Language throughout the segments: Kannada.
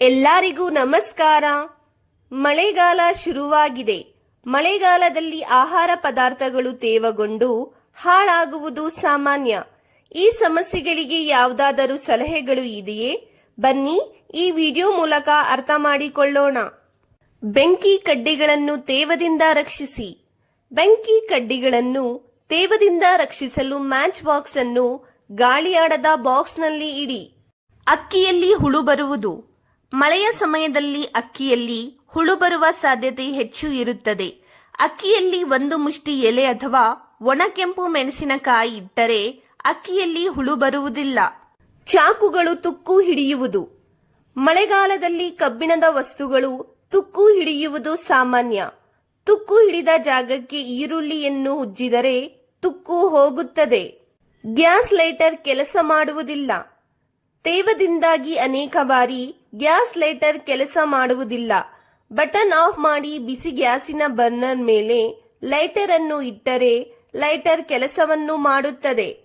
ಎಲ್ಲರಿಗೂ ನಮಸ್ಕಾರ. ಮಳೆಗಾಲ ಶುರುವಾಗಿದೆ. ಮಳೆಗಾಲದಲ್ಲಿ ಆಹಾರ ಪದಾರ್ಥಗಳು ತೇವಗೊಂಡು ಹಾಳಾಗುವುದು ಸಾಮಾನ್ಯ. ಈ ಸಮಸ್ಯೆಗಳಿಗೆ ಯಾವುದಾದರೂ ಸಲಹೆಗಳು ಇದೆಯೇ? ಬನ್ನಿ ಈ ವಿಡಿಯೋ ಮೂಲಕ ಅರ್ಥ ಮಾಡಿಕೊಳ್ಳೋಣ. ಬೆಂಕಿ ಕಡ್ಡಿಗಳನ್ನು ತೇವದಿಂದ ರಕ್ಷಿಸಿ. ಬೆಂಕಿ ಕಡ್ಡಿಗಳನ್ನು ತೇವದಿಂದ ರಕ್ಷಿಸಲು ಮ್ಯಾಚ್ ಬಾಕ್ಸ್ ಅನ್ನು ಗಾಳಿಯಾಡದ ಬಾಕ್ಸ್ನಲ್ಲಿ ಇಡಿ. ಅಕ್ಕಿಯಲ್ಲಿ ಹುಳು ಬರುವುದು. ಮಳೆಯ ಸಮಯದಲ್ಲಿ ಅಕ್ಕಿಯಲ್ಲಿ ಹುಳು ಬರುವ ಸಾಧ್ಯತೆ ಹೆಚ್ಚು ಇರುತ್ತದೆ. ಅಕ್ಕಿಯಲ್ಲಿ ಒಂದು ಮುಷ್ಟಿ ಎಲೆ ಅಥವಾ ಒಣಕೆಂಪು ಮೆಣಸಿನಕಾಯಿ ಇಟ್ಟರೆ ಅಕ್ಕಿಯಲ್ಲಿ ಹುಳು ಬರುವುದಿಲ್ಲ. ಚಾಕುಗಳು ತುಕ್ಕು ಹಿಡಿಯುವುದು. ಮಳೆಗಾಲದಲ್ಲಿ ಕಬ್ಬಿಣದ ವಸ್ತುಗಳು ತುಕ್ಕು ಹಿಡಿಯುವುದು ಸಾಮಾನ್ಯ. ತುಕ್ಕು ಹಿಡಿದ ಜಾಗಕ್ಕೆ ಈರುಳ್ಳಿಯನ್ನು ಉಜ್ಜಿದರೆ ತುಕ್ಕು ಹೋಗುತ್ತದೆ. ಗ್ಯಾಸ್ ಲೈಟರ್ ಕೆಲಸ ಮಾಡುವುದಿಲ್ಲ. ತೇವದಿಂದಾಗಿ ಅನೇಕ ಬಾರಿ ಗ್ಯಾಸ್ ಲೈಟರ್ ಕೆಲಸ ಮಾಡುವುದಿಲ್ಲ. ಬಟನ್ ಆಫ್ ಮಾಡಿ ಬಿಸಿ ಗ್ಯಾಸಿನ ಬರ್ನರ್ ಮೇಲೆ ಲೈಟರ್ ಅನ್ನು ಇಟ್ಟರೆ ಲೈಟರ್ ಕೆಲಸವನ್ನು ಮಾಡುತ್ತದೆ.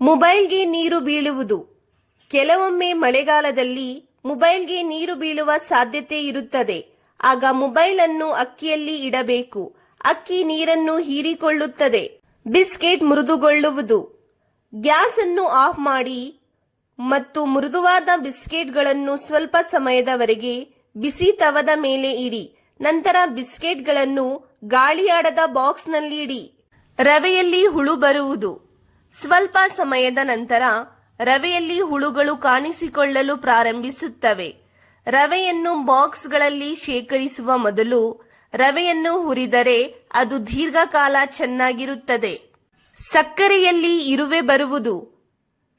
ಮೊಬೈಲ್ಗೆ ನೀರು ಬೀಳುವುದು. ಕೆಲವೊಮ್ಮೆ ಮಳೆಗಾಲದಲ್ಲಿ ಮೊಬೈಲ್ಗೆ ನೀರು ಬೀಳುವ ಸಾಧ್ಯತೆ ಇರುತ್ತದೆ. ಆಗ ಮೊಬೈಲ್ ಅನ್ನು ಅಕ್ಕಿಯಲ್ಲಿ ಇಡಬೇಕು. ಅಕ್ಕಿ ನೀರನ್ನು ಹೀರಿಕೊಳ್ಳುತ್ತದೆ. ಬಿಸ್ಕೆಟ್ ಮೃದುಗೊಳ್ಳುವುದು. ಗ್ಯಾಸ್ ಅನ್ನು ಆಫ್ ಮಾಡಿ ಮತ್ತು ಮೃದುವಾದ ಬಿಸ್ಕೆಟ್ಗಳನ್ನು ಸ್ವಲ್ಪ ಸಮಯದವರೆಗೆ ಬಿಸಿ ತವದ ಮೇಲೆ ಇಡಿ. ನಂತರ ಬಿಸ್ಕೆಟ್ಗಳನ್ನು ಗಾಳಿಯಾಡದ ಬಾಕ್ಸ್ನಲ್ಲಿ ಇಡಿ. ರವೆಯಲ್ಲಿ ಹುಳು ಬರುವುದು. ಸ್ವಲ್ಪ ಸಮಯದ ನಂತರ ರವೆಯಲ್ಲಿ ಹುಳುಗಳು ಕಾಣಿಸಿಕೊಳ್ಳಲು ಪ್ರಾರಂಭಿಸುತ್ತವೆ. ರವೆಯನ್ನು ಬಾಕ್ಸ್ಗಳಲ್ಲಿ ಶೇಖರಿಸುವ ಮೊದಲು ರವೆಯನ್ನು ಹುರಿದರೆ ಅದು ದೀರ್ಘಕಾಲ ಚೆನ್ನಾಗಿರುತ್ತದೆ. ಸಕ್ಕರೆಯಲ್ಲಿ ಇರುವೆ ಬರುವುದು.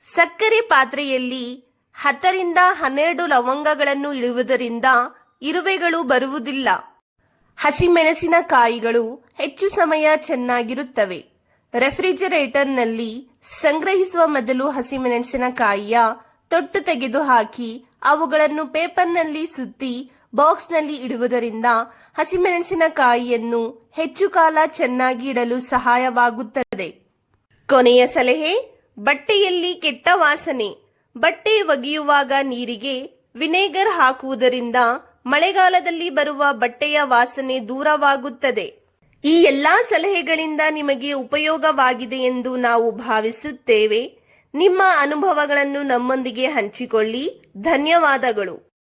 ಸಕ್ಕರೆ ಪಾತ್ರೆಯಲ್ಲಿ ಹತ್ತರಿಂದ ಹನ್ನೆರಡು ಲವಂಗಗಳನ್ನು ಇಡುವುದರಿಂದ ಇರುವೆಗಳು ಬರುವುದಿಲ್ಲ. ಹಸಿಮೆಣಸಿನಕಾಯಿಗಳು ಹೆಚ್ಚು ಸಮಯ ಚೆನ್ನಾಗಿರುತ್ತವೆ. ರೆಫ್ರಿಜರೇಟರ್ನಲ್ಲಿ ಸಂಗ್ರಹಿಸುವ ಮೊದಲು ಹಸಿಮೆಣಸಿನಕಾಯಿಯ ತೊಟ್ಟು ತೆಗೆದು ಹಾಕಿ ಅವುಗಳನ್ನು ಪೇಪರ್ನಲ್ಲಿ ಸುತ್ತಿ ಬಾಕ್ಸ್ನಲ್ಲಿ ಇಡುವುದರಿಂದ ಹಸಿಮೆಣಸಿನಕಾಯಿಯನ್ನು ಹೆಚ್ಚು ಕಾಲ ಚೆನ್ನಾಗಿ ಇಡಲು ಸಹಾಯವಾಗುತ್ತದೆ. ಕೊನೆಯ ಸಲಹೆ ಬಟ್ಟೆಯಲ್ಲಿ ಕೆಟ್ಟ ವಾಸನೆ. ಬಟ್ಟೆ ಒಗೆಯುವಾಗ ನೀರಿಗೆ ವಿನೆಗರ್ ಹಾಕುವುದರಿಂದ ಮಳೆಗಾಲದಲ್ಲಿ ಬರುವ ಬಟ್ಟೆಯ ವಾಸನೆ ದೂರವಾಗುತ್ತದೆ. ಈ ಎಲ್ಲಾ ಸಲಹೆಗಳಿಂದ ನಿಮಗೆ ಉಪಯೋಗವಾಗಿದೆ ಎಂದು ನಾವು ಭಾವಿಸುತ್ತೇವೆ. ನಿಮ್ಮ ಅನುಭವಗಳನ್ನು ನಮ್ಮೊಂದಿಗೆ ಹಂಚಿಕೊಳ್ಳಿ. ಧನ್ಯವಾದಗಳು.